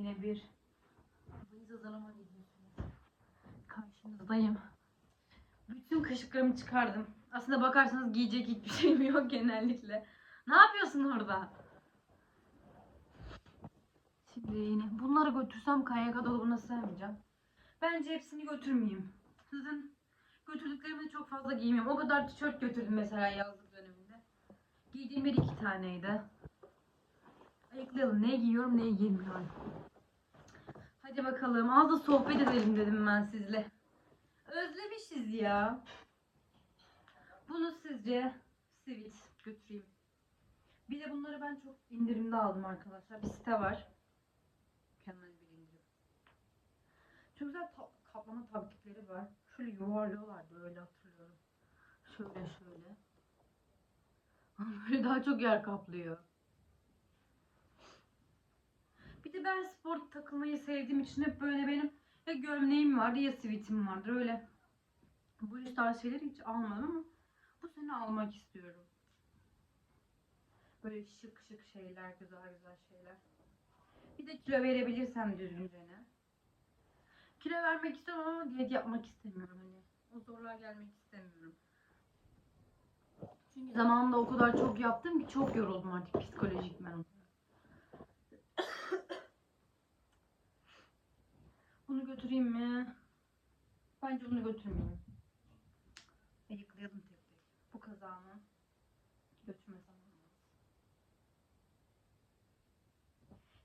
Yine bir valiz hazırlama videosu. Karşınızdayım. Bütün kışlıklarımı çıkardım. Aslında bakarsanız giyecek hiçbir şeyim yok genellikle. Ne yapıyorsun orada? Şimdi yine bunları götürsem KYK dolabına sığmayacağım. Bence hepsini götürmeyeyim. Zaten götürdüklerimi çok fazla giymiyorum. O kadar tişört götürdüm mesela yazlık döneminde. Giydiğim bir iki taneydi. Ayıklayalım. Ne giyiyorum ne giymiyorum. Hadi bakalım. Az da sohbet edelim dedim ben sizle. Özlemişiz ya. Bunu sizce sivit götüreyim. Bir de bunları ben çok indirimde aldım arkadaşlar. Bir site var. Mükemmel bir indirim. Çok güzel ta- kaplama tabletleri var. Şöyle yuvarlıyorlar böyle hatırlıyorum. Şöyle şöyle. Böyle daha çok yer kaplıyor. Bir de ben spor takılmayı sevdiğim için hep böyle benim ya gömleğim vardı ya sivitim vardır öyle. Bu üç tarz şeyleri hiç almadım ama bu sene almak istiyorum. Böyle şık şık şeyler, güzel güzel şeyler. Bir de kilo verebilirsem düzgünce. Kilo vermek istiyorum ama diyet yapmak istemiyorum hani. O zorluğa gelmek istemiyorum. Çünkü zamanında o kadar çok yaptım ki çok yoruldum artık psikolojik ben. Bunu götüreyim mi? Bence bunu götürmeyeyim. Ayıklayalım tek tek. Bu kazağımı götürmesem olmaz.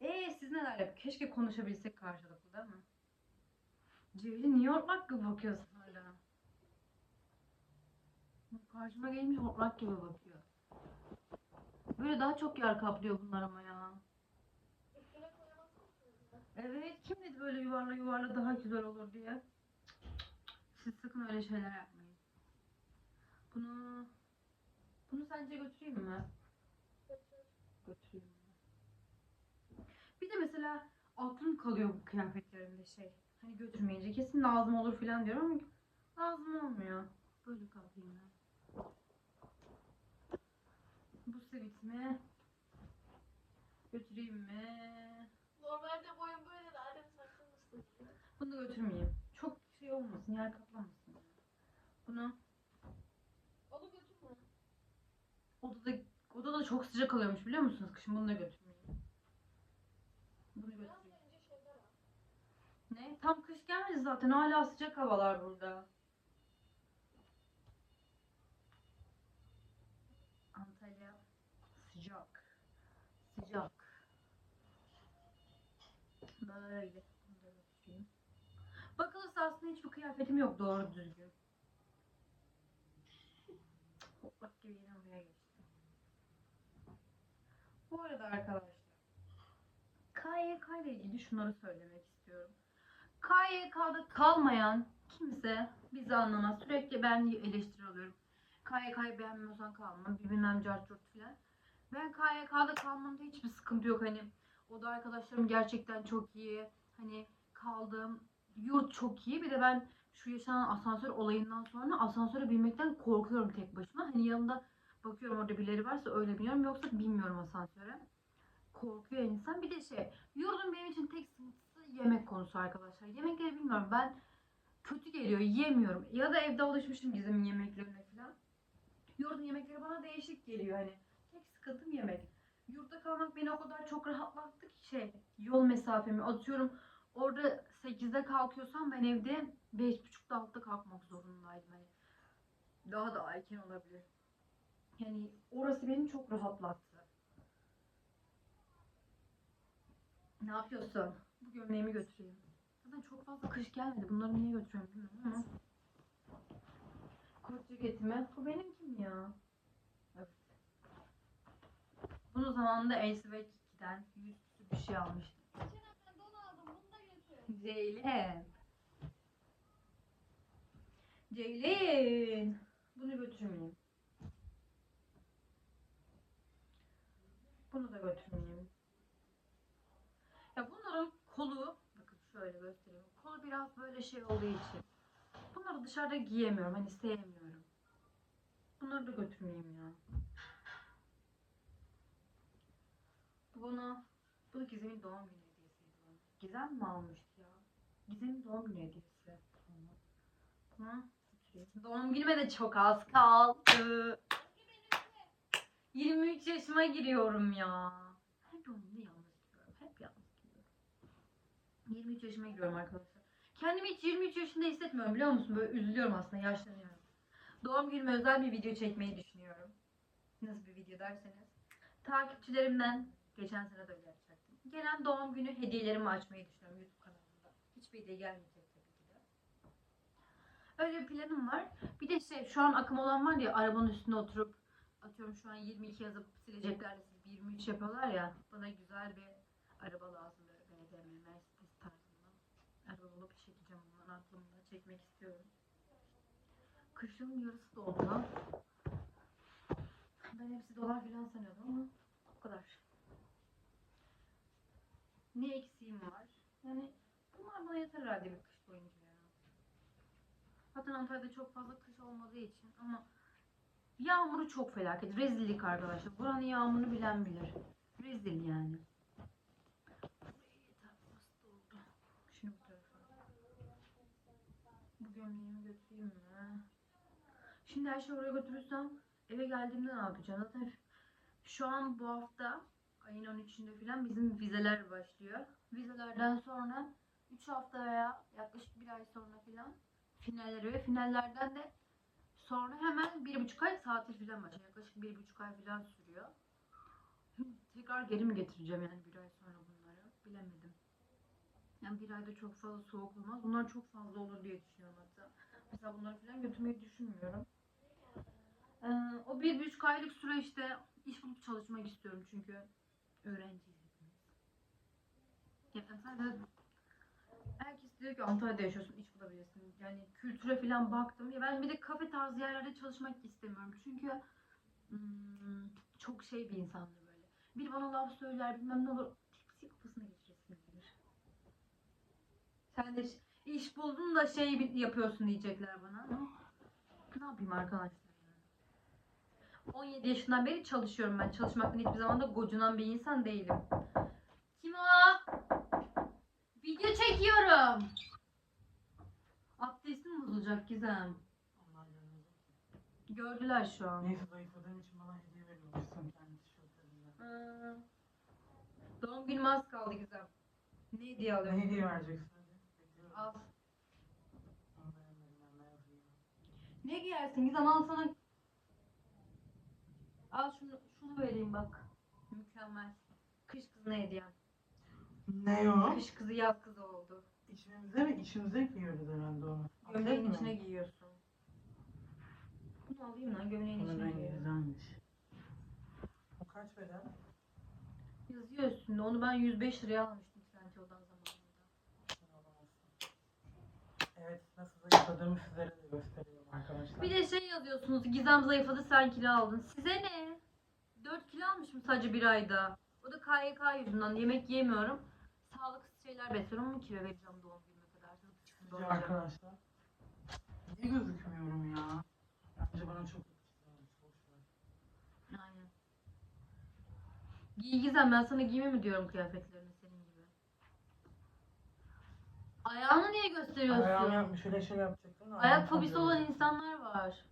Eee siz neler yap? Keşke konuşabilsek karşılıklı değil mi? Ceylin niye hortlak gibi bakıyorsun hala? Karşıma gelmiş hortlak gibi bakıyor. Böyle daha çok yer kaplıyor bunlar ama ya. Evet, kim dedi böyle yuvarla yuvarla daha güzel olur diye. Siz sakın öyle şeyler yapmayın. Bunu bunu sence götüreyim mi? Götür. Götüreyim. Bir de mesela aklım kalıyor bu kıyafetlerimde şey. Hani götürmeyince kesin lazım olur falan diyorum ama lazım olmuyor. Böyle kaplayayım ben. Bu sivit mi? Götüreyim mi? Normalde boyun böyle de annem saklamıştı. Bunu da götürmeyeyim. Çok şey olmasın, yer kaplamasın. Bunu Onu götürme. odada odada çok sıcak oluyormuş biliyor musunuz? Kışın bunu da götürmeyeyim. Bunu Biraz götüreyim. önce. Ne? Tam kış gelmedi zaten. Hala sıcak havalar burada. Antalya sıcak. Sıcak. Böyle. Bakılırsa aslında hiçbir kıyafetim yok doğru düzgün. Hoplak gibi yine buraya geçtim. Bu arada arkadaşlar. KYK ile ilgili şunları söylemek istiyorum. KYK'da kalmayan kimse bizi anlamaz. Sürekli ben eleştiri alıyorum. KYK'yı beğenmiyorsan kalma. Bilmem carturt filan. Ben KYK'da kalmamda hiçbir sıkıntı yok. Hani o da arkadaşlarım gerçekten çok iyi. Hani kaldığım yurt çok iyi. Bir de ben şu yaşanan asansör olayından sonra asansöre binmekten korkuyorum tek başıma. Hani yanımda bakıyorum orada birileri varsa öyle biniyorum. Yoksa bilmiyorum asansöre. Korkuyor insan. Bir de şey Yurdun benim için tek sıkıntısı yemek konusu arkadaşlar. Yemekleri bilmiyorum ben kötü geliyor yiyemiyorum. Ya da evde alışmışım bizim yemeklerine falan. Yurdun yemekleri bana değişik geliyor hani. Tek sıkıntım yemek. Yurtta kalmak beni o kadar çok rahatlattı ki şey yol mesafemi atıyorum. Orada 8'de kalkıyorsam ben evde 5.30'da 6'da kalkmak zorundaydım. Hani daha da erken olabilir. Yani orası beni çok rahatlattı. Ne yapıyorsun? Bu gömleğimi götüreyim. Zaten çok fazla kış gelmedi. Bunları niye götürüyorum bilmiyorum ama. Kot ceketimi. Bu benim kim ya? Evet. Bunu zamanında Ace yüz küsür bir şey almıştım. Geçen ben don aldım. Bunu Ceylin. Ceylin. Bunu götürmeyeyim. Bunu da götürmeyeyim. Ya bunların kolu, bakın şöyle göstereyim. Kolu biraz böyle şey olduğu için. Bunları dışarıda giyemiyorum. Hani sevmiyorum. Bunları da götürmeyeyim ya. Bu bana, bu Gizem'in doğum günü hediyesiydi. Gizem mi almıştı Gizem'in doğum günü hediyesi. Hı? Doğum günüme de çok az kaldı. 23 yaşıma giriyorum ya. Her doğum günü yalnız gidiyorum. Hep yalnız gidiyorum. 23 yaşıma giriyorum arkadaşlar. Kendimi hiç 23 yaşında hissetmiyorum biliyor musun? Böyle üzülüyorum aslında yaşlanıyorum. Doğum günüme özel bir video çekmeyi düşünüyorum. Nasıl bir video derseniz. Takipçilerimden geçen sene de öyle yapacaktım. Gelen doğum günü hediyelerimi açmayı düşünüyorum YouTube kanalımda. Hiçbir hediye gelmeyecek tabii ki de. Öyle bir planım var. Bir de şey şu an akım olan var ya arabanın üstünde oturup atıyorum şu an 22 yazıp sileceklerle silip 23 yapıyorlar ya. Bana güzel bir araba lazım böyle BMW, Mercedes tarzında. Araba bulup çekeceğim ondan aklımda çekmek istiyorum. Kışın yarısı doldu lan. Ben hepsi dolar falan sanıyordum ama o kadar. Ne eksiğim var? Yani yeter herhalde bir kış boyunca ya. Zaten Antalya'da çok fazla kış olmadığı için ama yağmuru çok felaket. Rezillik arkadaşlar. Buranın yağmurunu bilen bilir. Rezil yani. Şimdi. Bu gömleğimi götüreyim mi? Şimdi her şeyi oraya götürürsem eve geldiğimde ne yapacağım? Zaten şu an bu hafta ayın 13'ünde falan bizim vizeler başlıyor. Vizelerden sonra 3 hafta veya yaklaşık bir ay sonra falan finalleri ve finallerden de sonra hemen bir buçuk ay tatil falan başlıyor. Yaklaşık bir buçuk ay falan sürüyor. Tekrar geri mi getireceğim yani bir ay sonra bunları bilemedim. Yani bir ayda çok fazla soğuk olmaz. Bunlar çok fazla olur diye düşünüyorum hatta. Mesela bunları falan götürmeyi düşünmüyorum. Ee, o bir buçuk aylık süreçte iş bulup çalışmak istiyorum çünkü öğrenciyiz hepimiz. Herkes diyor ki Antalya'da yaşıyorsun iş bulabilirsin. Yani kültüre falan baktım. Ya ben bir de kafe tarzı yerlerde çalışmak istemiyorum. Çünkü hmm, çok şey bir insandır böyle. Biri bana laf söyler bilmem ne olur. Tepsi kafasına geçiresin gelir. Sen de iş- buldun da şey yapıyorsun diyecekler bana. Ne yapayım arkadaşlar yani. 17 yaşından beri çalışıyorum ben. Çalışmaktan hiçbir zaman da gocunan bir insan değilim. Video çekiyorum. Abdestim bozulacak Gizem. Gördüler şu an. Neyse zayıfladığım için bana hediye veriyormuşsun kendi tişörtlerinden. Aa, Doğum günüm az kaldı Gizem. Ne hediye Ne alıyorum? hediye vereceksin? Bekliyorum. Al. Onu beğenmedim ben ne yazayım. Ne giyersin Gizem al sana. Al şunu, şunu vereyim bak. Mükemmel. Kış kızına hediyem. Ne o? Kış kızı yaz kızı oldu. İçimize mi? İçimize giyiyoruz herhalde onu. Gömleğin içine giyiyorsun. Bunu alayım lan gömleğin Bunun içine rengi giyiyorum. güzelmiş. O kaç beden? Yazıyor üstünde. Onu ben 105 liraya almıştım Trendyol'dan zamanında. Sen alamazsın. Evet nasıl zayıfladığımı sizlere de gösteriyorum arkadaşlar. Bir de şey yazıyorsunuz. Gizem zayıfladı sen kilo aldın. Size ne? 4 kilo almışım sadece bir ayda. O da KYK yüzünden. Yemek yemiyorum. Sağlıksız şeyler besliyorum ama kilo vereceğim doğum gününe kadar. Sizce arkadaşlar. Niye gözükmüyorum ya? Bence bana çok. Aynen. Giy Gizem ben sana giyme mi diyorum kıyafetlerini senin gibi. Ayağını niye gösteriyorsun? Ayağımı yapmış şöyle yapacaktım. da Ayak ayağım fobisi olan insanlar var.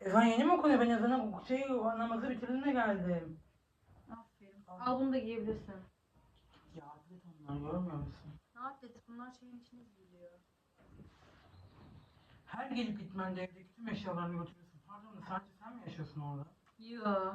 Ezan yeni mi okunuyor? Ben ezana şey namazı bitirdiğinde geldim. Al bunu da giyebilirsin. Ya atlet onlar görmüyor musun? Ne atlet bunlar şeyin içine giyiliyor. Her gelip gitmende evdeki tüm eşyalarını götürüyorsun. Pardon da sadece sen mi yaşıyorsun orada? Yo.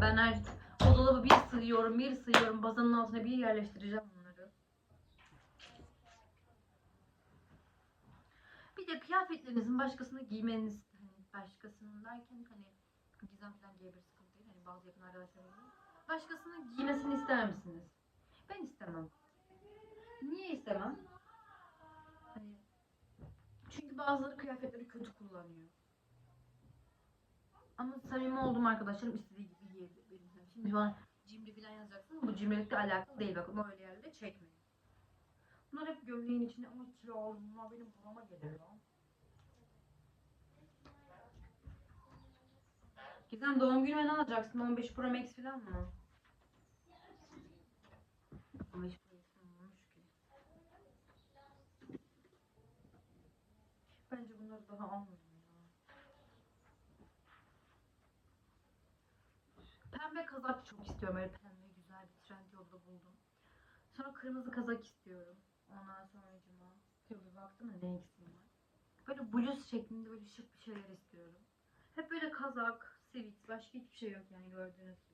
Ben her o dolabı bir sığıyorum, bir sığıyorum. Bazanın altına bir yerleştireceğim bunları. Bir de kıyafetlerinizin başkasına giymeniz, hani başkasının derken hani gizem falan giyebilir sıkıntı değil. Hani bazı yakın arkadaşlarım var. Başkasının giymesini ister misiniz? Ben istemem. Niye istemem? Hani çünkü bazıları kıyafetleri kötü kullanıyor. Ama samimi olduğum arkadaşlarım istediği gibi giyebilir benim. Yani Şimdi bana cimri falan yazacaksın bu cimrilikle alakalı değil. Bakın öyle yerlerde çekmeyin. Bunlar hep gömleğin içine ama kilo. Bunlar benim burama geliyor. Gizem doğum günüme ne alacaksın? 15 Pro Max falan mı? aklıma hiç olmamış ki. Bence bunları daha almayayım ya. Pembe kazak çok istiyorum. Öyle pembe güzel bir trend yolda buldum. Sonra kırmızı kazak istiyorum. Ondan sonra cuma. Şöyle bir baktım da ne eksiğim var. Böyle bluz şeklinde böyle şık bir şeyler istiyorum. Hep böyle kazak, sivit, başka hiçbir şey yok yani gördüğünüz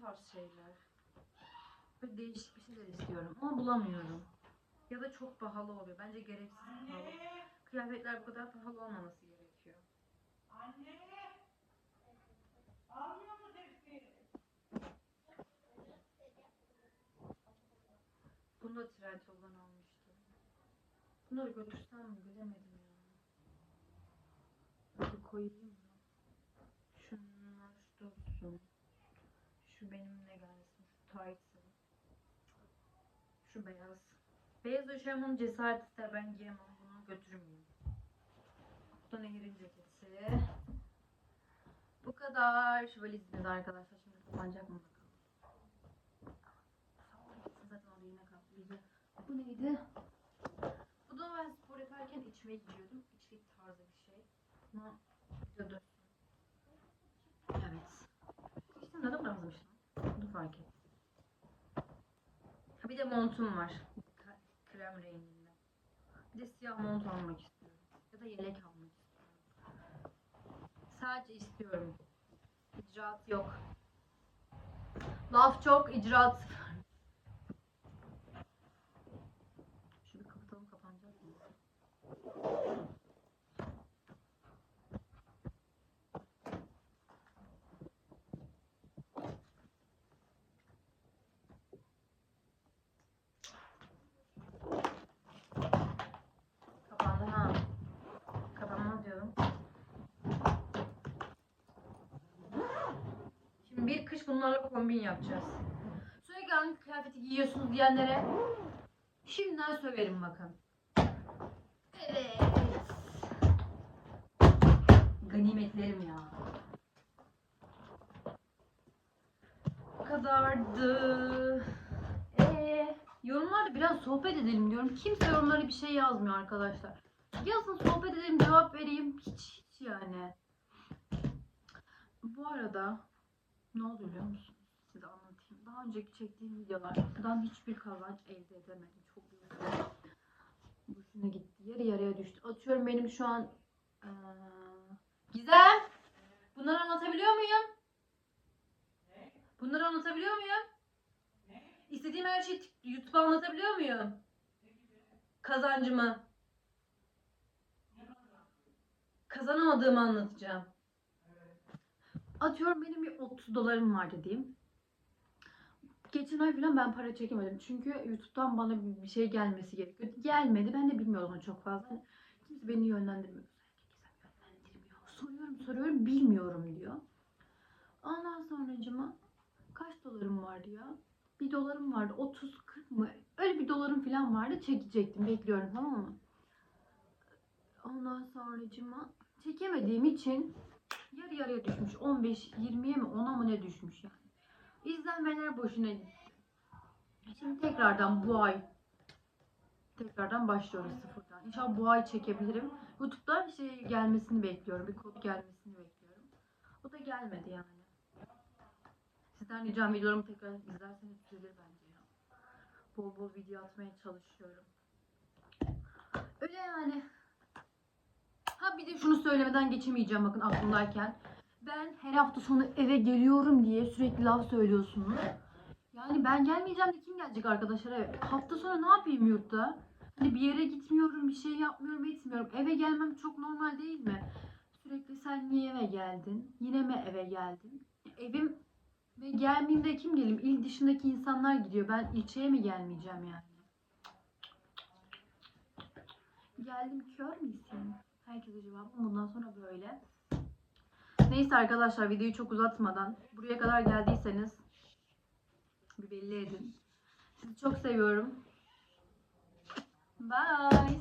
tarz şeyler. Böyle değişik bir şeyler istiyorum ama bulamıyorum. Ya da çok pahalı oluyor. Bence gereksiz pahalı. Kıyafetler bu kadar pahalı olmaması gerekiyor. Bunu da Trendyol'dan almıştım. Bunları götürsem mi bilemedim ya. Böyle koyayım mı? Şunlar dursun. Şu benimle gelsin. Şu tight'ı. Şu beyaz. Beyaz eşofmanın cesaret ister ben giyemem bunu götürmeyeyim. Bu da Nehir'in ceketi. Bu kadar. Şu valizimiz arkadaşlar şimdi kapanacak mı. Zaten orada yine bize. Bu neydi? Bu da ben spor yaparken içime giyiyordum. İçlik tarzı bir şey. Bunu videoda Evet. İşte neden bırakmışım? Bunu fark ettim. Ha, Bir de montum var. Krem renginde. Bir de siyah mont almak istiyorum. Ya da yelek almak istiyorum. Sadece istiyorum. İcraat yok. Laf çok, icraat sıfır. Şu bir kapatalım kapanacak mı? Kapandı ha. Kapanmaz diyorum. Şimdi bir kış bunlarla kombin yapacağız. Sürekli hangi kıyafeti giyiyorsunuz diyenlere şimdiden söverim bakın. Evet. Ganimetlerim ya. Bu kadardı. Ee, yorumlarda biraz sohbet edelim diyorum. Kimse yorumlara bir şey yazmıyor arkadaşlar. Yazın sohbet edelim cevap vereyim. Hiç hiç yani. Bu arada ne oluyor biliyor musunuz? Size anlatayım. Daha önceki çektiğim videolardan hiçbir kazanç elde edemedim. Çok üzüldüm. Boşuna gitti. Yarı yarıya düştü. Atıyorum benim şu an eee Gizem! Bunları anlatabiliyor muyum? Bunları anlatabiliyor muyum? İstediğim her şeyi YouTube'a anlatabiliyor muyum? Kazancımı. Kazanamadığımı anlatacağım. Atıyorum benim bir 30 dolarım var dediğim. Geçen ay falan ben para çekemedim. Çünkü YouTube'dan bana bir şey gelmesi gerekiyor. Gelmedi. Ben de bilmiyordum çok fazla. Hani kimse beni yönlendirmiyor. Yönlendirmiyor. Soruyorum soruyorum bilmiyorum diyor. Ondan sonracıma kaç dolarım vardı ya? Bir dolarım vardı. 30 40 mı? Öyle bir dolarım falan vardı. Çekecektim. Bekliyorum tamam mı? Ondan sonracıma çekemediğim için yarı yarıya düşmüş. 15 20'ye mi 10'a mı ne düşmüş yani. İzlenmeler boşuna. Şimdi tekrardan bu ay tekrardan başlıyoruz sıfırdan. İnşallah bu ay çekebilirim. YouTube'da şey gelmesini bekliyorum. Bir kod gelmesini bekliyorum. O da gelmedi yani. Sizden ricam videolarımı tekrar izlerseniz düzelir bence ya. Bol bol video atmaya çalışıyorum. Öyle yani. Ha bir de şunu söylemeden geçemeyeceğim bakın aklımdayken. Ben her hafta sonu eve geliyorum diye sürekli laf söylüyorsunuz. Yani ben gelmeyeceğim de kim gelecek arkadaşlar eve? Hafta sonu ne yapayım yurtta? Hani bir yere gitmiyorum, bir şey yapmıyorum, etmiyorum. Eve gelmem çok normal değil mi? Sürekli sen niye eve geldin? Yine mi eve geldin? Evim ve gelmeyeyim kim gelim? İl dışındaki insanlar gidiyor. Ben ilçeye mi gelmeyeceğim yani? Geldim kör müsün? Herkese cevabım bundan sonra böyle. Neyse arkadaşlar videoyu çok uzatmadan buraya kadar geldiyseniz bir belli edin. Sizi çok seviyorum. Bye.